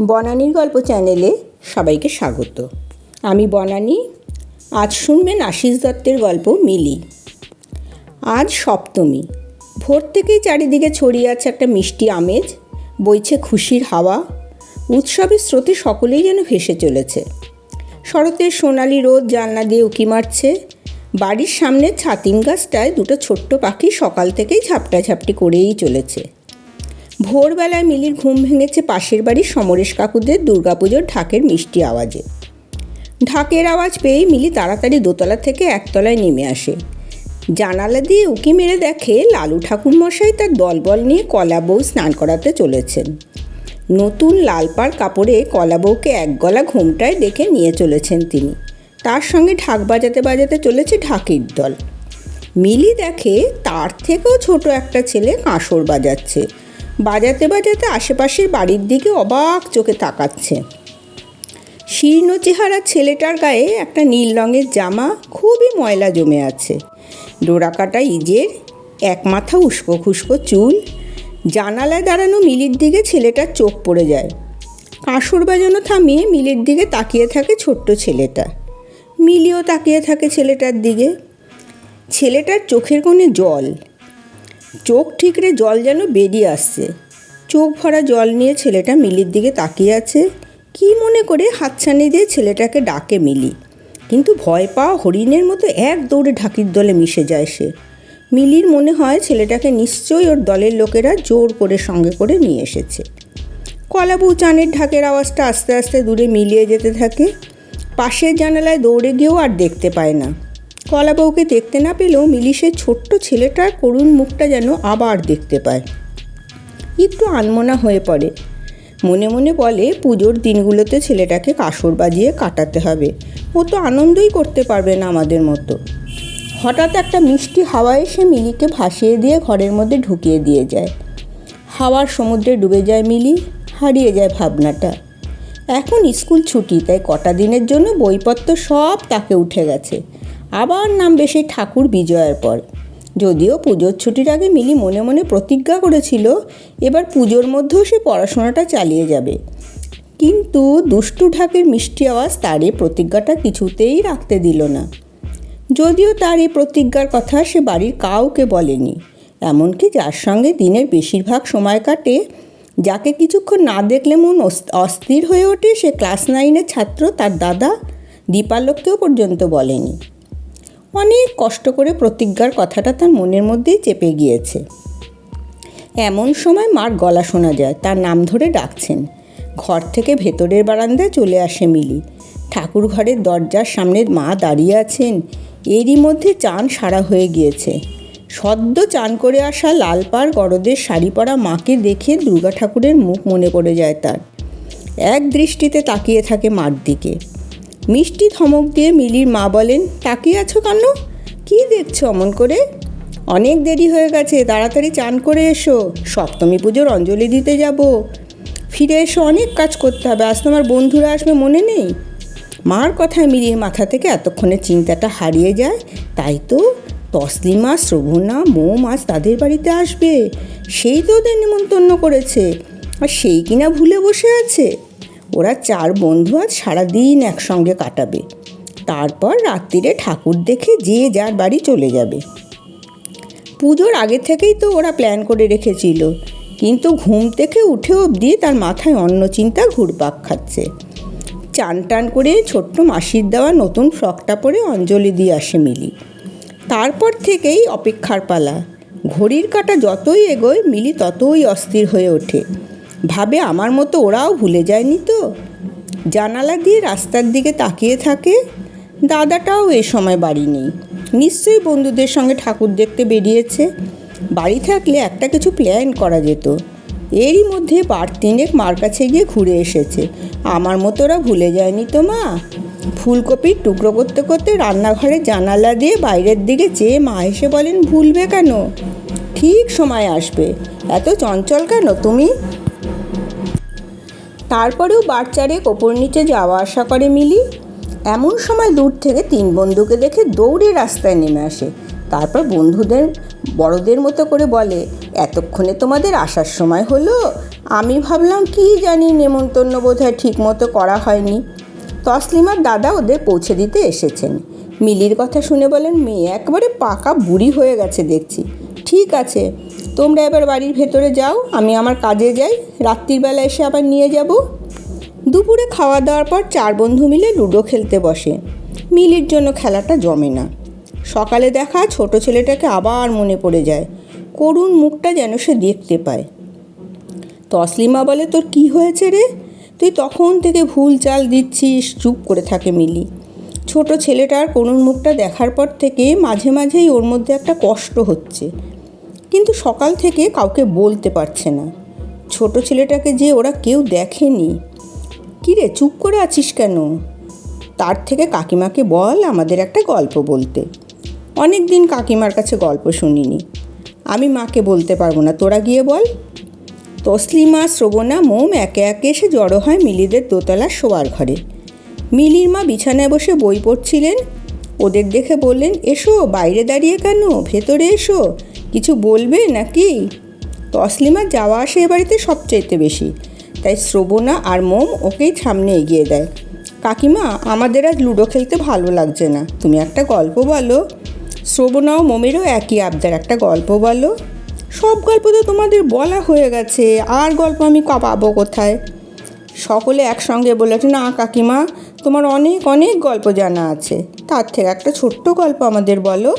বনানীর গল্প চ্যানেলে সবাইকে স্বাগত। আমি বনানী, আজ শুনবেন আশিস দত্তের গল্প মিলি। আজ সপ্তমী, ভোর থেকেই চারিদিকে ছড়িয়ে আছে একটা মিষ্টি আমেজ, বইছে খুশির হাওয়া, উৎসবের স্রোতে সকলেই যেন ভেসে চলেছে। শরতের সোনালি রোদ জানলা দিয়ে উঁকি মারছে, বাড়ির সামনে ছাতিম গাছটায় দুটো ছোট্ট পাখি সকাল থেকেই ঝাপটা ঝাপটি করেই চলেছে। ভোরবেলায় মিলির ঘুম ভেঙেছে পাশের বাড়ির সমরেশ কাকুদের দুর্গাপুজোর ঢাকের মিষ্টি আওয়াজে। ঢাকের আওয়াজ পেয়েই মিলি তাড়াতাড়ি দোতলা থেকে একতলায় নেমে আসে। জানালা দিয়ে উকি মেরে দেখে লালু ঠাকুরমশাই তার দলবল নিয়ে কলা বউ স্নান করাতে চলেছেন। নতুন লাল পাড় কাপড়ে কলা বউকে এক গলা ঘুমটায় ডেকে নিয়ে চলেছেন তিনি। তার সঙ্গে ঢাক বাজাতে বাজাতে চলেছে ঢাকির দল। মিলি দেখে তার থেকেও ছোট একটা ছেলে কাঁসর বাজাচ্ছে। বাজাতে বাজাতে আশেপাশের বাড়ির দিকে অবাক চোখে তাকাচ্ছে। শীর্ণ চেহারা ছেলেটার গায়ে একটা নীল রঙের জামা খুবই ময়লা জমে আছে। ডোরাকাটা ইজের এক মাথা উস্কো খুস্কো চুল। জানালায় দাঁড়ানো মিলির দিকে ছেলেটার চোখ পড়ে যায়। কাঁসর বাজানো থামিয়ে মিলির দিকে তাকিয়ে থাকে ছোট্ট ছেলেটা। মিলিও তাকিয়ে থাকে ছেলেটার দিকে। ছেলেটার চোখের কোণে জল। চোখ ঠিকরে জল যেন বেরিয়ে আসছে। চোখ ভরা জল নিয়ে ছেলেটা মিলির দিকে তাকিয়ে আছে। কি মনে করে হাতছানি দিয়ে ছেলেটাকে ডাকে মিলি। কিন্তু ভয় পাওয়া হরিণের মতো এক দৌড়ে ঢাকির দলে মিশে যায় সে। মিলির মনে হয় ছেলেটাকে নিশ্চয়ই ওর দলের লোকেরা জোর করে সঙ্গে করে নিয়ে এসেছে। কলাবু চানের ঢাকের আওয়াজটা আস্তে আস্তে দূরে মিলিয়ে যেতে থাকে। পাশের জানালায় দৌড়ে গিয়েও আর দেখতে পায় না। কলাবউকে দেখতে না পেলেও মিলি সে ছোট্ট ছেলেটার করুণ মুখটা যেন আবার দেখতে পায়। একটু আনমনা হয়ে পড়ে। মনে মনে বলে, পুজোর দিনগুলোতে ছেলেটাকে কাসর বাজিয়ে কাটাতে হবে। ও তো আনন্দই করতে পারবে না আমাদের মতো। হঠাৎ একটা মিষ্টি হাওয়া এসে মিলিকে ভাসিয়ে দিয়ে ঘরের মধ্যে ঢুকিয়ে দিয়ে যায়। হাওয়ার সমুদ্রে ডুবে যায় মিলি, হারিয়ে যায় ভাবনাটা। এখন স্কুল ছুটি, তাই কটা দিনের জন্য বইপত্র সব তাকে উঠে গেছে। আবার নামবে সেই ঠাকুর বিজয়ের পর। যদিও পুজোর ছুটির আগে মিলি মনে মনে প্রতিজ্ঞা করেছিল, এবার পুজোর মধ্যেও সে পড়াশোনাটা চালিয়ে যাবে। কিন্তু দুষ্টু ঢাকের মিষ্টি আওয়াজ তার এই প্রতিজ্ঞাটা কিছুতেই রাখতে দিল না। যদিও তার এই প্রতিজ্ঞার কথা সে বাড়ির কাউকে বলেনি, এমনকি যার সঙ্গে দিনের বেশিরভাগ সময় কাটে, যাকে কিছুক্ষণ না দেখলে মন অস্থির হয়ে ওঠে সে ক্লাস নাইনের ছাত্র তার দাদা দীপালোককেও পর্যন্ত বলেনি। অনেক কষ্ট করে প্রতিজ্ঞার কথাটা তার মনের মধ্যেই চেপে গিয়েছে। এমন সময় মার গলা শোনা যায়, তার নাম ধরে ডাকছেন। ঘর থেকে ভেতরের বারান্দায় চলে আসে মিলি। ঠাকুর ঘরের দরজার সামনে মা দাঁড়িয়ে আছেন। এরই মধ্যে চান সারা হয়ে গিয়েছে। সদ্য চান করে আসা লাল পাড় গরদের শাড়ি পরা মাকে দেখে দুর্গা ঠাকুরের মুখ মনে পড়ে যায় তার। এক দৃষ্টিতে তাকিয়ে থাকে মার দিকে। মিষ্টি ধমক দিয়ে মিলির মা বলেন, তাকিয়ে আছো কেন? কী দেখছ অমন করে? অনেক দেরি হয়ে গেছে, তাড়াতাড়ি চান করে এসো, সপ্তমী পুজোর অঞ্জলি দিতে যাব। ফিরে এসো, অনেক কাজ করতে হবে, আজ তোমার বন্ধুরা আসবে মনে নেই? মার কথায় মিলির মাথা থেকে এতক্ষণে চিন্তাটা হারিয়ে যায়, তাই তো তসলিমা, শ্রবণা মৌ মাছ তাদের বাড়িতে আসবে। সেই তো ওদের নিমন্ত্রণ করেছে, আর সেই কিনা ভুলে বসে আছে। ওরা চার বন্ধু আজ সারাদিন একসঙ্গে কাটাবে। তারপর রাত্রিরে ঠাকুর দেখে যে যার বাড়ি চলে যাবে। পুজোর আগে থেকেই তো ওরা প্ল্যান করে রেখেছিল, কিন্তু ঘুম থেকে উঠে অবধি তার মাথায় অন্য চিন্তা ঘুরপাক খাচ্ছে। চান টান করে ছোট্ট মাসির দেওয়া নতুন ফ্রকটা পরে অঞ্জলি দিয়ে আসে মিলি। তারপর থেকেই অপেক্ষার পালা। ঘড়ির কাঁটা যতই এগোয়, মিলি ততই অস্থির হয়ে ওঠে। ভাবে আমার মতো ওরাও ভুলে যায়নি তো? জানালা দিয়ে রাস্তার দিকে তাকিয়ে থাকে। দাদাটাও এ সময় বাড়ি নেই। নিশ্চয়ই বন্ধুদের সঙ্গে ঠাকুর দেখতে বেরিয়েছে। বাড়ি থাকলে একটা কিছু প্ল্যান করা যেত। এরই মধ্যে বার তিনেক মার কাছে গিয়ে ঘুরে এসেছে। আমার মতো ওরা ভুলে যায়নি তো মা? ফুলকপির টুকরো করতে করতে রান্নাঘরে জানালা দিয়ে বাইরের দিকে চেয়ে মা এসে বলেন, ভুলবে কেন? ঠিক সময় আসবে। এত চঞ্চল কেন তুমি? তারপরেও বাচ্চারে কোপর নিচে যাওয়া আসা করে মিলি। এমন সময় দূর থেকে তিন বন্ধুকে দেখে দৌড়ে রাস্তায় নেমে আসে। তারপর বন্ধুদের, বড়দের মতো করে বলে, এতক্ষণে তোমাদের আসার সময় হলো। আমি ভাবলাম কি জানি নেমন্তন্ন বোধহয় ঠিক মতো করা হয়নি। তসলিমার দাদা ওদের পৌঁছে দিতে এসেছেন। মিলির কথা শুনে বলেন, মেয়ে, একবারে পাকা বুড়ি হয়ে গেছে দেখছি। ঠিক আছে তোমরা এবার বাড়ির ভেতরে যাও, আমি আমার কাজে যাই। রাত্রিবেলা এসে আবার নিয়ে যাব। দুপুরে খাওয়া দাওয়ার পর চার বন্ধু মিলে লুডো খেলতে বসে। মিলির জন্য খেলাটা জমে না। সকালে দেখা ছোট ছেলেটাকে আবার মনে পড়ে যায়। করুণ মুখটা যেন সে দেখতে পায়। তসলিমা বলে, তোর কি হয়েছে রে? তুই তখন থেকে ভুল চাল দিচ্ছিস। চুপ করে থাকে মিলি। ছোট ছেলেটার করুণ মুখটা দেখার পর থেকে মাঝে মাঝেই ওর মধ্যে একটা কষ্ট হচ্ছে। কিন্তু সকাল থেকে কাউকে বলতে পারছে না। ছোট ছেলেটাকে যে ওরা কেউ দেখেনি। কিরে চুপ করে আছিস কেন? তার থেকে কাকিমাকে বল আমাদের একটা গল্প বলতে। অনেক দিন কাকিমার কাছে গল্প শুনিনি। আমি মাকে বলতে পারব না, তোরা গিয়ে বল। তসলিমা, শ্রবণা, মোম একে একে এসে জড়ো হয় মিলিদের দোতলার শোয়ার ঘরে। মিলির মা বিছানায় বসে বই পড়ছিলেন। ওদের দেখে বললেন, এসো, বাইরে দাঁড়িয়ে কেন? ভেতরে এসো। কিছু বলবে নাকি? তসলিমার যাওয়া আসে এ বাড়িতে সবচাইতে বেশি। তাই শ্রবণা আর মোম ওকেই সামনে এগিয়ে দেয়। কাকিমা, আমাদের আজ লুডো খেলতে ভালো লাগছে না। তুমি একটা গল্প বলো। শ্রবণা ও মোমেরও একই আবদার, একটা গল্প বলো। সব গল্প তো তোমাদের বলা হয়ে গেছে। আর গল্প আমি পাবো কোথায়? সকলে একসঙ্গে বলেছে না কাকিমা, তোমার অনেক অনেক গল্প জানা আছে। তার থেকে একটা ছোট্ট গল্প আমাদের বলো।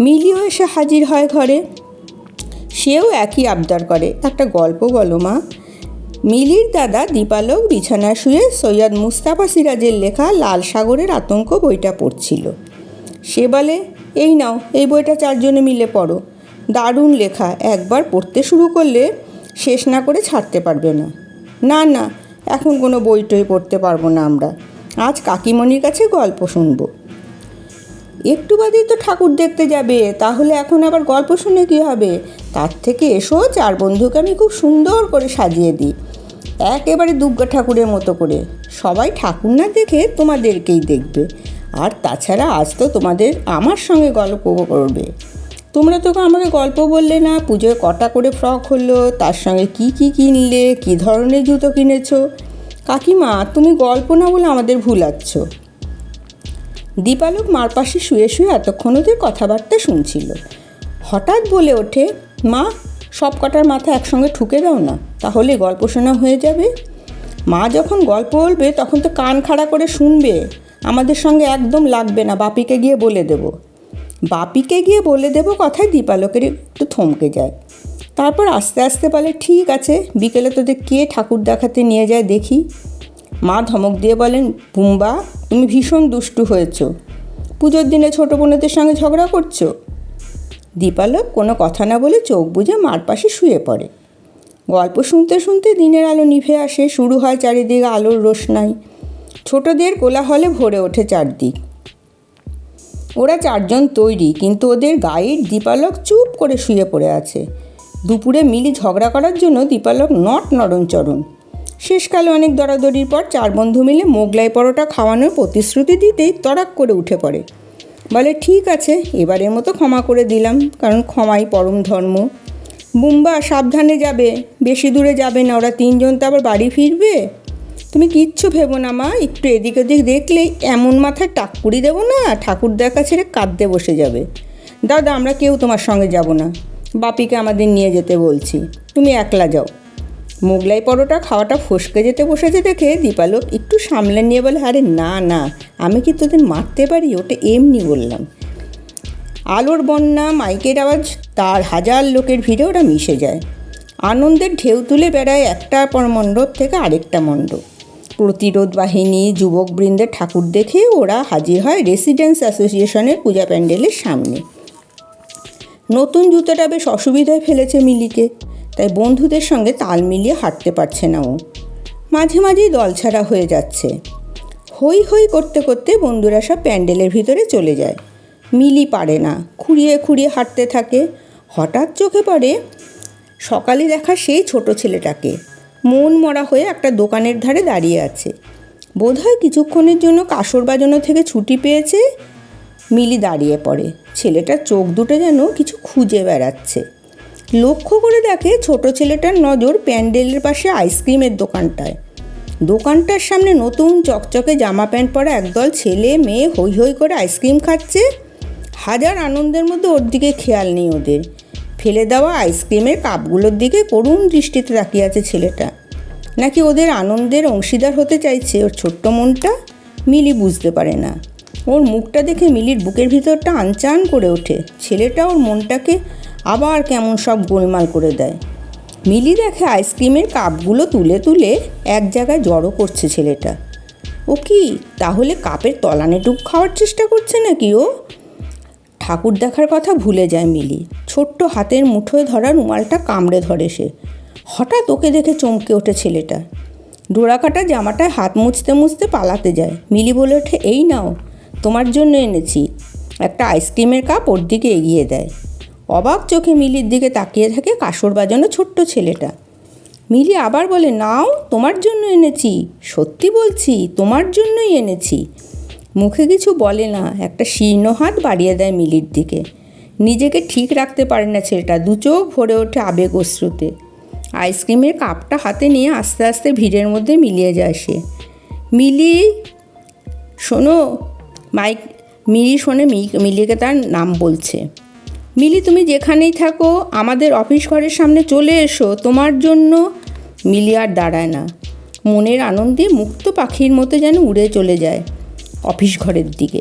মিলিও এসে হাজির হয় ঘরে। সেও একই আবদার করে। একটা গল্প বলো মা। মিলির দাদা দীপালোক বিছানায় শুয়ে সৈয়দ মুস্তাফা সিরাজের লেখা লাল সাগরের আতঙ্ক বইটা পড়ছিল। সে বলে, এই নাও, এই বইটা চারজনে মিলে পড়ো। দারুণ লেখা। একবার পড়তে শুরু করলে শেষ না করে ছাড়তে পারবে না। না না, এখন কোনো বই টই পড়তে পারব না আমরা। আজ কাকিমণির কাছে গল্প শুনব। একটু বাদেই তো ঠাকুর দেখতে যাবে, তাহলে এখন আবার গল্প শুনে কী হবে? তার থেকে এসো, চার বন্ধুকে আমি খুব সুন্দর করে সাজিয়ে দিই। একেবারে দুর্গা ঠাকুরের মতো করে। সবাই ঠাকুর না দেখে তোমাদেরকেই দেখবে। আর তাছাড়া আজ তো তোমাদের আমার সঙ্গে গল্প করবে। তোমরা তো আমাকে গল্প বললে না? পুজোয় কটা করে ফ্রক হলো? তার সঙ্গে কি কি কিনলে? কি ধরনের জুতো কিনেছো? কাকিমা, তুমি গল্প না বলে আমাদের ভুলাচ্ছ। দীপালোক মার পাশে শুয়ে শুয়ে এতক্ষণ ওদের কথাবার্তা শুনছিল। হঠাৎ বলে ওঠে, মা, সব কটার মাথা একসঙ্গে ঠুকে দাও না, তাহলে গল্প শোনা হয়ে যাবে। মা যখন গল্প বলবে, তখন তো কান খাড়া করে শুনবে। আমাদের সঙ্গে একদম লাগবে না, বাপিকে গিয়ে বলে দেব। বাপিকে গিয়ে বলে দেবো কথায় দীপালোকের একটু থমকে যায়। তারপর আস্তে আস্তে বলে, ঠিক আছে, বিকেলে তোদের কে ঠাকুর দেখাতে নিয়ে যায় দেখি। মা ধমক দিয়ে বলেন, বুম্বা, তুমি ভীষণ দুষ্টু হয়েছ। পুজোর দিনে ছোটো বোনেদের সঙ্গে ঝগড়া করছ? দীপালোক কোনো কথা না বলে চোখ বুঝে মার পাশে শুয়ে পড়ে। গল্প শুনতে শুনতে দিনের আলো নিভে আসে, শুরু হয় চারিদিকে আলোর রোশনাই। ছোটদের কোলাহলে ভরে ওঠে চারদিক। ওরা চারজন তৈরি, কিন্তু ওদের গাইড দীপালক চুপ করে শুয়ে পড়ে আছে। দুপুরে মিলি ঝগড়া করার জন্য দীপালক নট নরণচরণ শেষকালে অনেক দরাদরির পর চার বন্ধু মিলে মোগলাই পরোটা খাওয়ানোর প্রতিশ্রুতি দিতেই তড়াক করে উঠে পড়ে। বলে, ঠিক আছে, এবারের মতো ক্ষমা করে দিলাম, কারণ ক্ষমাই পরম ধর্ম। বুম্বা, সাবধানে যাবে, বেশি দূরে যাবে না, ওরা তিনজন তো আবার বাড়ি ফিরবে। তুমি কিচ্ছু ভেবো না, মা, একটু এদিক ওদিক দেখলেই এমন মাথায় টাক্কুরি দেবো না ঠাকুর দেখা ছেড়ে কাঁদতে বসে যাবে। দাদা, আমরা কেউ তোমার সঙ্গে যাব না। বাপিকে আমাদের নিয়ে যেতে বলছি। তুমি একলা যাও। মোগলাই পরোটা খাওয়াটা ফসকে যেতে বসেছে দেখে দীপালোক একটু সামলে নিয়ে বলে, আরে না না, আমি কি তোদের মারতে পারি? ওটা এমনি বললাম। আলোর বন্যা, মাইকের আওয়াজ, তার হাজার লোকের ভিড়ে ওরা মিশে যায়। আনন্দের ঢেউ তুলে বেড়ায় একটা পর মণ্ডপ থেকে আরেকটা মণ্ডপ। প্রতিরোধ বাহিনী, যুবকবৃন্দের ঠাকুর দেখে ওরা হাজির হয় রেসিডেন্স অ্যাসোসিয়েশনের পূজা প্যান্ডেলের সামনে। নতুন জুতোটা বেশ অসুবিধায় ফেলেছে মিলিকে। তাই বন্ধুদের সঙ্গে তাল মিলিয়ে হাঁটতে পারছে না ও। মাঝে মাঝেই দলছাড়া হয়ে যাচ্ছে। হই হই করতে করতে বন্ধুরা সব প্যান্ডেলের ভিতরে চলে যায়। মিলি পারে না, খুঁড়িয়ে খুঁড়িয়ে হাঁটতে থাকে। হঠাৎ চোখে পড়ে সকালে দেখা সেই ছোট ছেলেটাকে। মন মরা হয়ে একটা দোকানের ধারে দাঁড়িয়ে আছে। বোধহয় কিছুক্ষণের জন্য কাসর বাজানো থেকে ছুটি পেয়েছে। মিলি দাঁড়িয়ে পড়ে। ছেলেটার চোখ দুটো যেন কিছু খুঁজে বেড়াচ্ছে। লক্ষ্য করে দেখে ছোট ছেলেটার নজর প্যান্ডেলের পাশে আইসক্রিমের দোকানটায়। দোকানটার সামনে নতুন চকচকে জামা প্যান্ট পরা একদল ছেলে মেয়ে হই হই করে আইসক্রিম খাচ্ছে। হাজার আনন্দের মধ্যে ওর দিকে খেয়াল নেই ওদের। ফেলে দেওয়া আইসক্রিমের কাপগুলোর দিকে করুণ দৃষ্টিতে তাকিয়ে আছে ছেলেটা। নাকি ওদের আনন্দের অংশীদার হতে চাইছে ওর ছোট্ট মনটা? মিলি বুঝতে পারে না। ওর মুখটা দেখে মিলির বুকের ভিতরটা আনচান করে ওঠে। ছেলেটা ওর মনটাকে আবার কেমন সব গোলমাল করে দেয়। মিলি দেখে আইসক্রিমের কাপগুলো তুলে তুলে এক জায়গায় জড়ো করছে ছেলেটা। ও কি, তাহলে কাপের তলানে তলানেটুক খাওয়ার চেষ্টা করছে নাকি ও? ঠাকুর দেখার কথা ভুলে যায় মিলি। ছোট্ট হাতের মুঠোয় ধরা রুমালটা কামড়ে ধরে সে। হঠাৎ ওকে দেখে চমকে ওঠে ছেলেটা। ডোরাকাটা জামাটায় হাত মুছতে মুছতে পালাতে যায়। মিলি বলে ওঠে, এই নাও, তোমার জন্য এনেছি। একটা আইসক্রিমের কাপ ওর দিকে এগিয়ে দেয়। অবাক চোখে মিলির দিকে তাকিয়ে থাকে কাসর বাজানো ছোট্ট ছেলেটা। মিলি আবার বলে, নাও, তোমার জন্য এনেছি। সত্যি বলছি, তোমার জন্যই এনেছি। মুখে কিছু বলে না, একটা শীর্ণ হাত বাড়িয়ে দেয় মিলির দিকে। নিজেকে ঠিক রাখতে পারে না ছেলেটা, দু চোখ ভরে ওঠে আবেগ অশ্রুতে। আইসক্রিমের কাপটা হাতে নিয়ে আস্তে আস্তে ভিড়ের মধ্যে মিলিয়ে যায় সে। মিলি শোনো, মাইক, মিলি শোনে মিলিকে তার নাম বলছে। মিলি, তুমি যেখানেই থাকো, আমাদের অফিস ঘরের সামনে চলে এসো। তোমার জন্য মিলি আর দাঁড়ায় না। মনের আনন্দে মুক্ত পাখির মতো যেন উড়ে চলে যায় অফিস ঘরের দিকে।